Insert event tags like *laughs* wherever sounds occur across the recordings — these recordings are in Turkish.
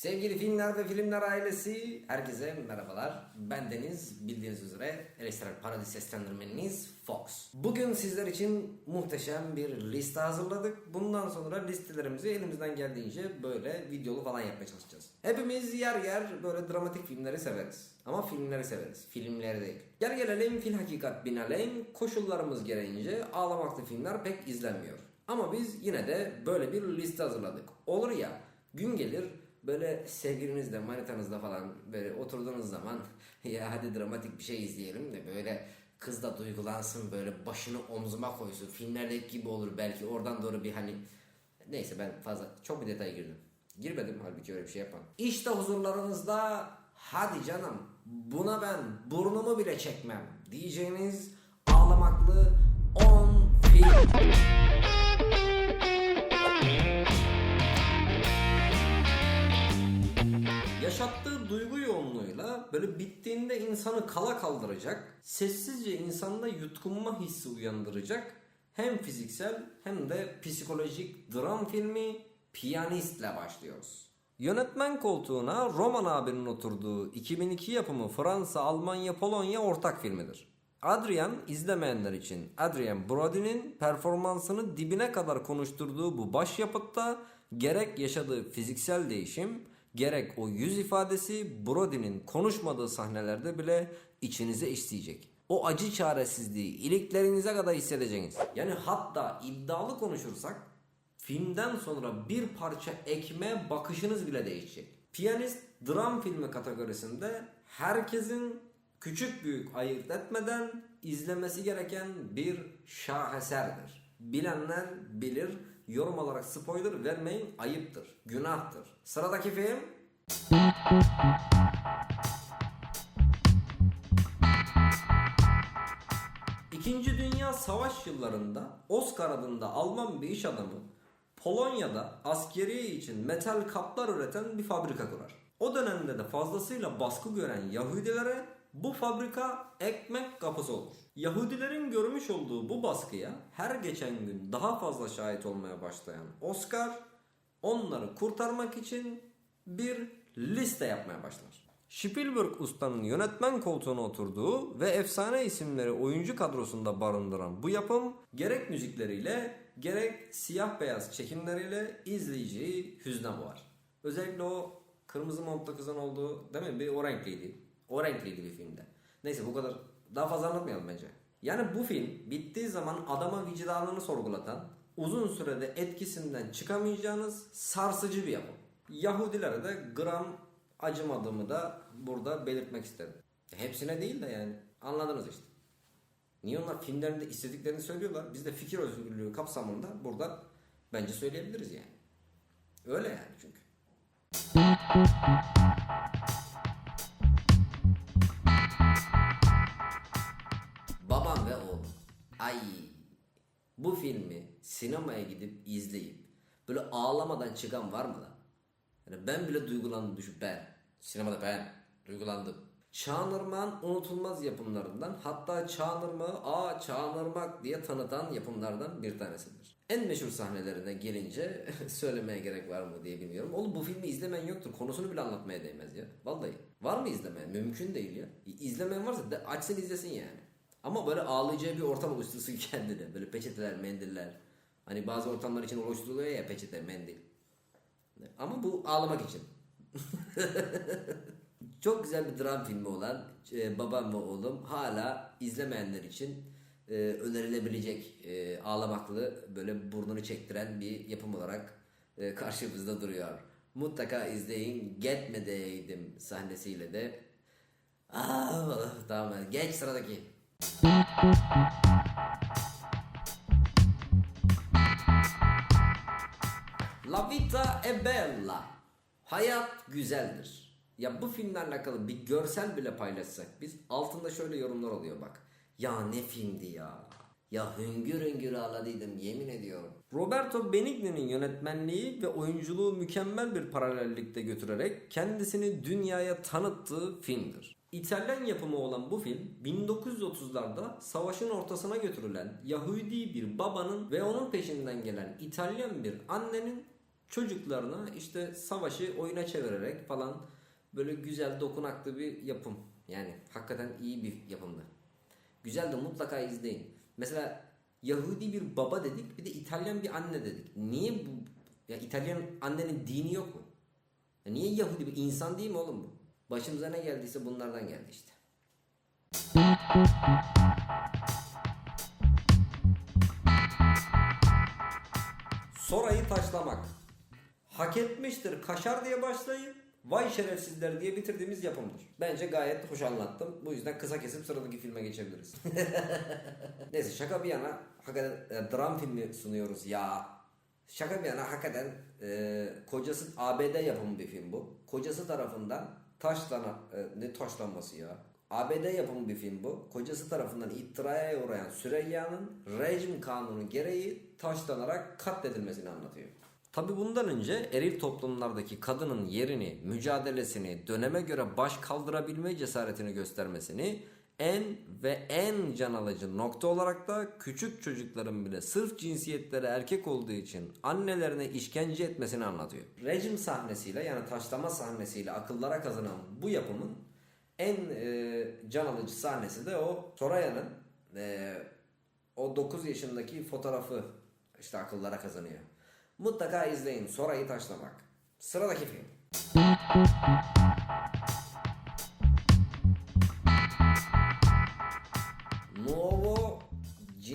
Sevgili filmler ve filmler ailesi, herkese merhabalar. Ben Deniz, bildiğiniz üzere eleştirel paradis seslendirmeniniz Fox. Bugün sizler için muhteşem bir liste hazırladık. Bundan sonra listelerimizi elimizden geldiğince böyle videolu falan yapmaya çalışacağız. Hepimiz yer yer böyle dramatik filmleri severiz. Ama filmleri severiz, filmleri değil. Gel gelelim fil hakikat binaleyim, koşullarımız gereğince ağlamaklı filmler pek izlenmiyor. Ama biz yine de böyle bir liste hazırladık. Olur ya gün gelir böyle sevgilinizle manitanızla falan böyle oturduğunuz zaman *laughs* ya hadi dramatik bir şey izleyelim de böyle kız da duygulansın böyle başını omzuma koysun filmlerdeki gibi olur belki oradan doğru bir hani neyse ben fazla çok bir detaya girdim. Girmedim halbuki öyle bir şey yapmam. İşte huzurlarınızda hadi canım buna ben burnumu bile çekmem diyeceğiniz ağlamaklı böyle bittiğinde insanı kala kaldıracak, sessizce insanda yutkunma hissi uyandıracak hem fiziksel hem de psikolojik dram filmi Piyanist'le başlıyoruz. Yönetmen koltuğuna Roman abinin oturduğu 2002 yapımı Fransa, Almanya, Polonya ortak filmidir. Adrian izlemeyenler için Adrian Brody'nin performansını dibine kadar konuşturduğu bu başyapıtta gerek yaşadığı fiziksel değişim gerek o yüz ifadesi Brody'nin konuşmadığı sahnelerde bile içinize işleyecek. O acı çaresizliği iliklerinize kadar hissedeceksiniz. Yani hatta iddialı konuşursak filmden sonra bir parça ekmeğe bakışınız bile değişecek. Piyanist dram filmi kategorisinde herkesin küçük büyük ayırt etmeden izlemesi gereken bir şaheserdir. Bilenler bilir, yorum olarak spoiler vermeyin ayıptır, günahtır. Sıradaki film İkinci Dünya Savaş yıllarında Oscar adında Alman bir iş adamı Polonya'da askeriye için metal kaplar üreten bir fabrika kurar. O dönemde de fazlasıyla baskı gören Yahudilere bu fabrika ekmek kapısı olur. Yahudilerin görmüş olduğu bu baskıya her geçen gün daha fazla şahit olmaya başlayan Oscar onları kurtarmak için bir liste yapmaya başlar. Spielberg ustanın yönetmen koltuğuna oturduğu ve efsane isimleri oyuncu kadrosunda barındıran bu yapım gerek müzikleriyle gerek siyah beyaz çekimleriyle izleyiciyi hüzne boğar. Özellikle o kırmızı montlu kızın olduğu değil mi bir o renkliydi. O renkliydi bir filmde. Neyse bu kadar daha fazla anlatmayalım bence. Yani bu film bittiği zaman adama vicdanını sorgulatan uzun sürede etkisinden çıkamayacağınız sarsıcı bir yapım. Yahudilere de gram acımadığımı da burada belirtmek isterim. Hepsine değil de yani anladınız işte. Niye onlar filmlerinde istediklerini söylüyorlar? Biz de fikir özgürlüğü kapsamında burada bence söyleyebiliriz yani. Öyle yani çünkü. Ay bu filmi sinemaya gidip izleyip böyle ağlamadan çıkan var mı lan? Yani ben bile duygulandım düşün ben. Sinemada ben duygulandım. Çağınırmak'ın unutulmaz yapımlarından hatta Çağınırmak'ı aa Çağınırmak diye tanıtan yapımlardan bir tanesidir. En meşhur sahnelerine gelince *laughs* söylemeye gerek var mı diye bilmiyorum. Oğlum bu filmi izlemen yoktur. Konusunu bile anlatmaya değmez ya. Vallahi. Var mı izlemeyen? Mümkün değil ya. İzlemeyen varsa de açsın izlesin yani. Ama böyle ağlayacağı bir ortam oluştursun *laughs* kendine. Böyle peçeteler, mendiller. Hani bazı ortamlar için oluşturuluyor ya peçete, mendil. Ama bu ağlamak için. *laughs* Çok güzel bir dram filmi olan e, Babam ve Oğlum hala izlemeyenler için e, önerilebilecek e, ağlamaklı böyle burnunu çektiren bir yapım olarak e, *laughs* karşımızda duruyor. Mutlaka izleyin. Getmedeydim sahnesiyle de. Aa, tamam geç sıradaki. La vita è bella. Hayat güzeldir. Ya bu filmle alakalı bir görsel bile paylaşsak biz altında şöyle yorumlar oluyor bak. Ya ne filmdi ya. Ya hüngür hüngür ağladıydım yemin ediyorum. Roberto Benigni'nin yönetmenliği ve oyunculuğu mükemmel bir paralellikte götürerek kendisini dünyaya tanıttığı filmdir. İtalyan yapımı olan bu film 1930'larda savaşın ortasına götürülen Yahudi bir babanın ve onun peşinden gelen İtalyan bir annenin çocuklarına işte savaşı oyuna çevirerek falan böyle güzel dokunaklı bir yapım. Yani hakikaten iyi bir yapımdı. Güzel de mutlaka izleyin. Mesela Yahudi bir baba dedik bir de İtalyan bir anne dedik. Niye bu? Ya İtalyan annenin dini yok mu? Ya niye Yahudi bir insan değil mi oğlum bu? Başımıza ne geldiyse bunlardan geldi işte. Sorayı taşlamak. Hak etmiştir kaşar diye başlayıp vay şerefsizler diye bitirdiğimiz yapımdır. Bence gayet hoş anlattım. Bu yüzden kısa kesip sıradaki filme geçebiliriz. *laughs* Neyse şaka bir yana hakikaten e, dram filmi sunuyoruz ya. Şaka bir yana hakikaten e, kocası ABD yapımı bir film bu. Kocası tarafından taşlana e, ne taşlanması ya. ABD yapımı bir film bu. Kocası tarafından ittiraya uğrayan Süreyya'nın rejim kanunu gereği taşlanarak katledilmesini anlatıyor. Tabi bundan önce eril toplumlardaki kadının yerini, mücadelesini, döneme göre baş kaldırabilme cesaretini göstermesini en ve en can alıcı nokta olarak da küçük çocukların bile sırf cinsiyetleri erkek olduğu için annelerine işkence etmesini anlatıyor. Rejim sahnesiyle yani taşlama sahnesiyle akıllara kazanan bu yapımın en e, can alıcı sahnesi de o Soraya'nın e, o 9 yaşındaki fotoğrafı işte akıllara kazanıyor. Mutlaka izleyin Sorayı taşlamak. Sıradaki film.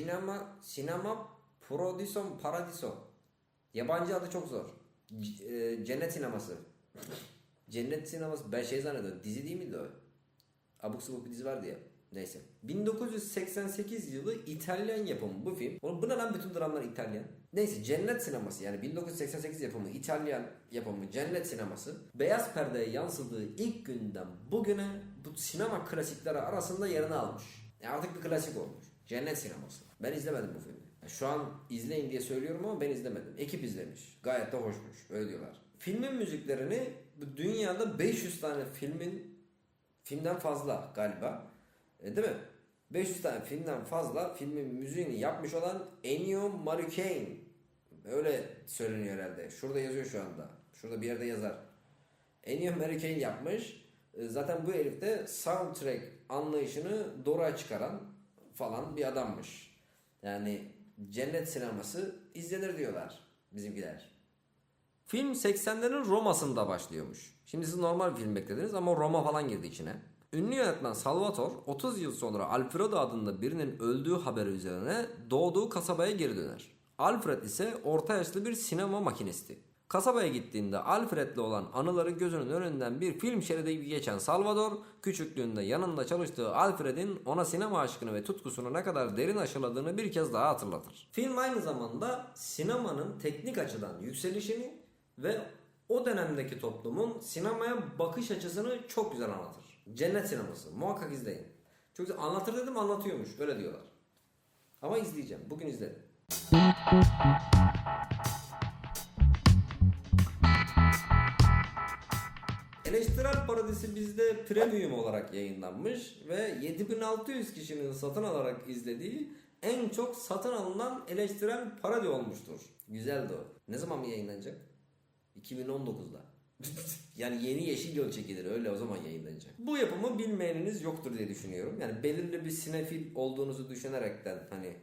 Cinema Sinema Prodison Paradiso. Yabancı adı çok zor. C- e, Cennet sineması. *laughs* Cennet sineması ben şey zannediyorum. Dizi değil miydi o? Abuk sabuk bir dizi vardı ya. Neyse. 1988 yılı İtalyan yapımı bu film. Oğlum bu ne lan bütün dramlar İtalyan. Neyse Cennet sineması yani 1988 yapımı İtalyan yapımı Cennet sineması beyaz perdeye yansıdığı ilk günden bugüne bu sinema klasikleri arasında yerini almış. Yani artık bir klasik olmuş. Cennet sineması. Ben izlemedim bu filmi. Şu an izleyin diye söylüyorum ama ben izlemedim. Ekip izlemiş. Gayet de hoşmuş. Öyle diyorlar. Filmin müziklerini dünyada 500 tane filmin filmden fazla galiba. E, değil mi? 500 tane filmden fazla filmin müziğini yapmış olan Ennio Morricone. Öyle söyleniyor herhalde. Şurada yazıyor şu anda. Şurada bir yerde yazar. Ennio Morricone yapmış. E, Zaten bu herif de soundtrack anlayışını doğruya çıkaran falan bir adammış. Yani cennet sineması izlenir diyorlar bizimkiler. Film 80'lerin Roma'sında başlıyormuş. Şimdi siz normal bir film beklediniz ama Roma falan girdi içine. Ünlü yönetmen Salvatore 30 yıl sonra Alfredo adında birinin öldüğü haberi üzerine doğduğu kasabaya geri döner. Alfred ise orta yaşlı bir sinema makinisti. Kasabaya gittiğinde Alfred'le olan anıları gözünün önünden bir film şeridi gibi geçen Salvador, küçüklüğünde yanında çalıştığı Alfred'in ona sinema aşkını ve tutkusunu ne kadar derin aşıladığını bir kez daha hatırlatır. Film aynı zamanda sinemanın teknik açıdan yükselişini ve o dönemdeki toplumun sinemaya bakış açısını çok güzel anlatır. Cennet sineması. Muhakkak izleyin. Çok güzel. Anlatır dedim anlatıyormuş. Öyle diyorlar. Ama izleyeceğim. Bugün izledim. Eleştirel Paradisi bizde premium olarak yayınlanmış ve 7600 kişinin satın alarak izlediği en çok satın alınan eleştirel parodi olmuştur. Güzeldi o. Ne zaman mı yayınlanacak? 2019'da. *laughs* yani yeni Yeşil Yol çekilir öyle o zaman yayınlanacak. Bu yapımı bilmeyeniniz yoktur diye düşünüyorum. Yani belirli bir sinefil olduğunuzu düşünerekten hani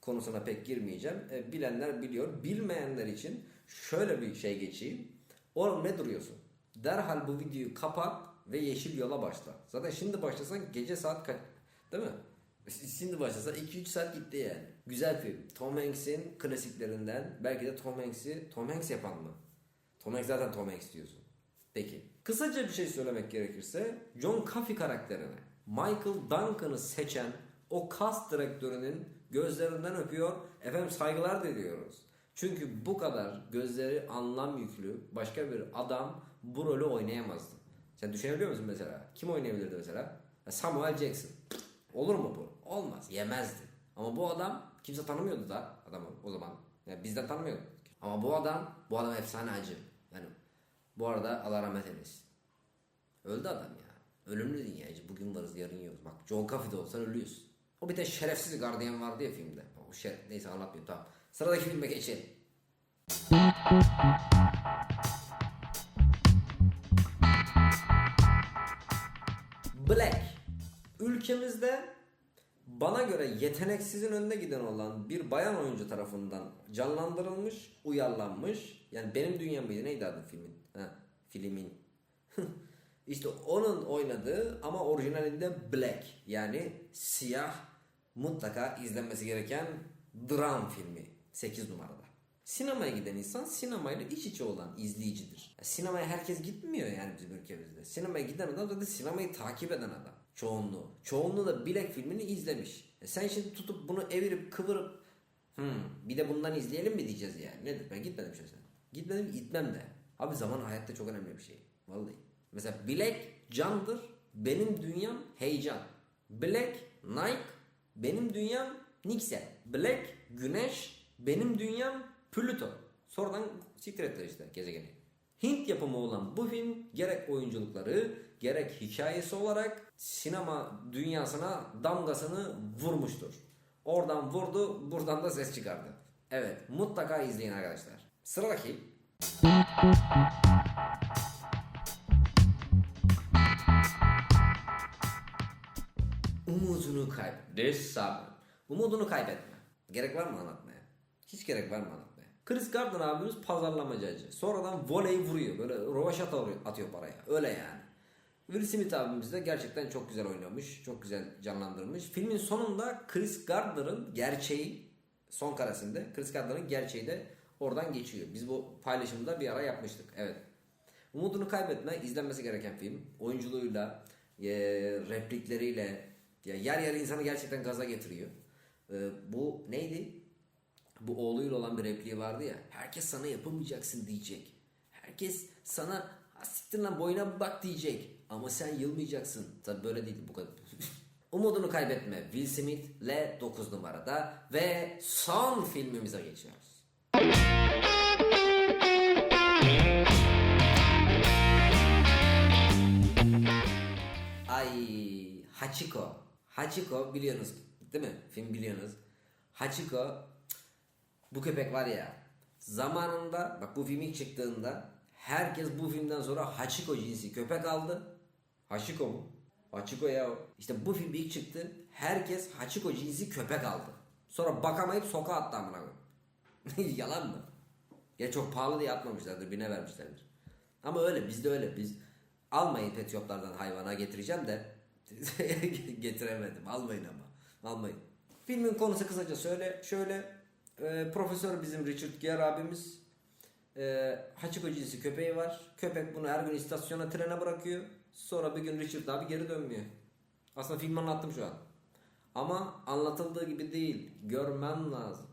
konusuna pek girmeyeceğim. E, bilenler biliyor. Bilmeyenler için şöyle bir şey geçeyim. Oğlum ne duruyorsun? Derhal bu videoyu kapat ve Yeşil Yol'a başla. Zaten şimdi başlasan gece saat kaç? Değil mi? Şimdi başlasa 2-3 saat gitti yani. Güzel film. Tom Hanks'in klasiklerinden. Belki de Tom Hanks'i Tom Hanks yapan mı? Tom Hanks zaten Tom Hanks diyorsun. Peki. Kısaca bir şey söylemek gerekirse John Coffey karakterine Michael Duncan'ı seçen o cast direktörünün gözlerinden öpüyor. Efendim saygılar diliyoruz. Çünkü bu kadar gözleri anlam yüklü başka bir adam bu rolü oynayamazdı. Sen düşünebiliyor musun mesela? Kim oynayabilirdi mesela? Samuel Jackson. Olur mu bu? Olmaz. Yemezdi. Ama bu adam kimse tanımıyordu da adamı o zaman. Yani bizden tanımıyordu. Ama bu adam, bu adam efsane acı. Yani bu arada Allah rahmet eylesin. Öldü adam ya. Ölümlü dünyacı. Bugün varız yarın yokuz. Bak John Coffey'de olsan ölüyorsun. O bir de şerefsiz gardiyan vardı ya filmde. O şeref, neyse anlatmayayım tamam. Sıradaki filme geçelim. Black. Ülkemizde bana göre yeteneksizin önüne giden olan bir bayan oyuncu tarafından canlandırılmış, uyarlanmış. Yani benim dünyam mıydı? Neydi adı filmin? Ha, filmin. *laughs* işte onun oynadığı ama orijinalinde Black. Yani siyah mutlaka izlenmesi gereken dram filmi. 8 numarada. Sinemaya giden insan sinemayla iç içe olan izleyicidir. Ya sinemaya herkes gitmiyor yani bizim ülkemizde. Sinemaya giden adam zaten sinemayı takip eden adam. Çoğunluğu. Çoğunluğu da Black filmini izlemiş. E sen şimdi tutup bunu evirip kıvırıp hmm, bir de bundan izleyelim mi diyeceğiz yani. Nedir? Ben gitmedim şahsen. Gitmedim gitmem de. Abi zaman hayatta çok önemli bir şey. Vallahi. Mesela Black candır. Benim dünyam heyecan. Black Nike. Benim dünyam Nixel. Black güneş. Benim dünyam Plüto. Sonradan siktir ettiler işte gezegeni. Hint yapımı olan bu film gerek oyunculukları gerek hikayesi olarak sinema dünyasına damgasını vurmuştur. Oradan vurdu buradan da ses çıkardı. Evet mutlaka izleyin arkadaşlar. Sıradaki Umudunu kaybet. Umudunu kaybetme. Gerek var mı anlatmaya? Hiç gerek var mı anlatmaya? Chris Gardner abimiz pazarlamacı. Sonradan voley vuruyor. Böyle rovaşata atıyor paraya. Öyle yani. Will Smith abimiz de gerçekten çok güzel oynamış. Çok güzel canlandırmış. Filmin sonunda Chris Gardner'ın gerçeği son karesinde Chris Gardner'ın gerçeği de oradan geçiyor. Biz bu paylaşımda bir ara yapmıştık. Evet. Umudunu kaybetme izlenmesi gereken film. Oyunculuğuyla, e, replikleriyle yer yer insanı gerçekten gaza getiriyor. E, bu neydi? Bu oğluyla olan bir repliği vardı ya. Herkes sana yapamayacaksın diyecek. Herkes sana "Ha, siktir lan boyuna bak diyecek. Ama sen yılmayacaksın. Tabi böyle değil bu kadar. *laughs* Umudunu kaybetme. Will Smith ile 9 numarada ve son filmimize geçiyoruz. Ay Hachiko. Hachiko biliyorsunuz değil mi? Film biliyorsunuz. Hachiko bu köpek var ya zamanında bak bu film ilk çıktığında herkes bu filmden sonra Hachiko cinsi köpek aldı. Hachiko mu? Hachiko ya. İşte bu film ilk çıktı. Herkes Hachiko cinsi köpek aldı. Sonra bakamayıp sokağa attı amına. *laughs* Yalan mı? Ya çok pahalı diye atmamışlardır, birine vermişlerdir. Ama öyle, bizde öyle. Biz almayın pet shoplardan hayvana getireceğim de *laughs* getiremedim. Almayın ama. Almayın. Filmin konusu kısaca söyle, şöyle e, profesör bizim Richard Gere abimiz e, Hachiko cinsi köpeği var. Köpek bunu her gün istasyona trene bırakıyor. Sonra bir gün Richard abi geri dönmüyor. Aslında film anlattım şu an. Ama anlatıldığı gibi değil. Görmen lazım.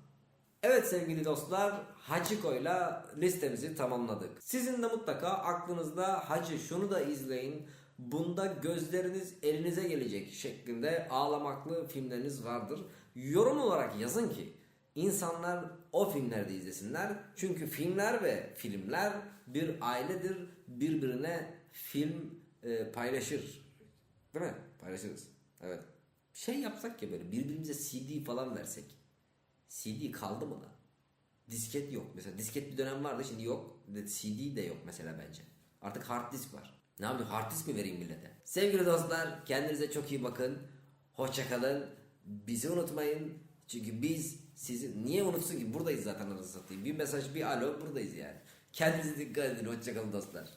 Evet sevgili dostlar, Hachiko'yla listemizi tamamladık. Sizin de mutlaka aklınızda Hacı şunu da izleyin, bunda gözleriniz elinize gelecek şeklinde ağlamaklı filmleriniz vardır. Yorum olarak yazın ki insanlar o filmlerde izlesinler. Çünkü filmler ve filmler bir ailedir. Birbirine film e, paylaşır. Değil mi? Paylaşırız. Evet. Şey yapsak ya böyle birbirimize CD falan versek. CD kaldı mı lan? Disket yok. Mesela disket bir dönem vardı şimdi yok. CD de yok mesela bence. Artık hard disk var. Ne yapayım hard disk mi vereyim millete? Sevgili dostlar kendinize çok iyi bakın. Hoşçakalın. Bizi unutmayın. Çünkü biz sizi niye unutsun ki buradayız zaten anasını satayım. Bir mesaj bir alo buradayız yani. Kendinize dikkat edin. Hoşçakalın dostlar.